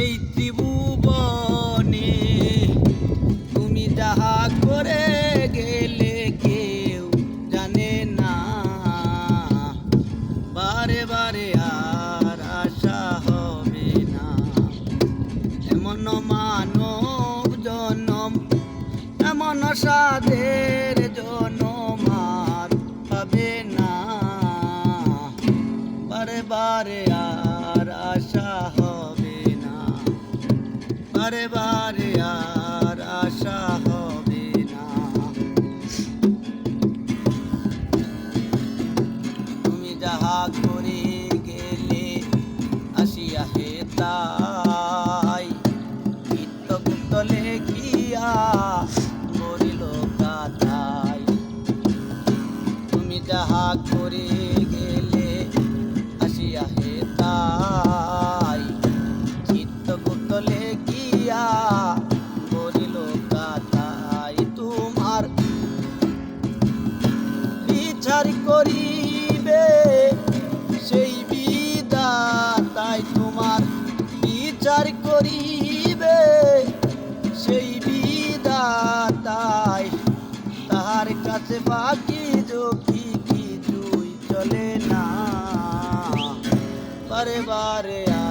এই ত্রিভুবনে তুমি যাহা করে গেলে কেউ জানে না। বারে বারে আর আশা হবে না। এমন মানব জনম, এমন সাধের জনম আর হবে না। বারে বারে আর আশা হবে বারে বারে আর আশা হবে না। তুমি যাহা বিচার করিবে, সেই বিদাতাই তাহার কাছে বাকি যোগি কি তুই চলে না। পরে বারে আ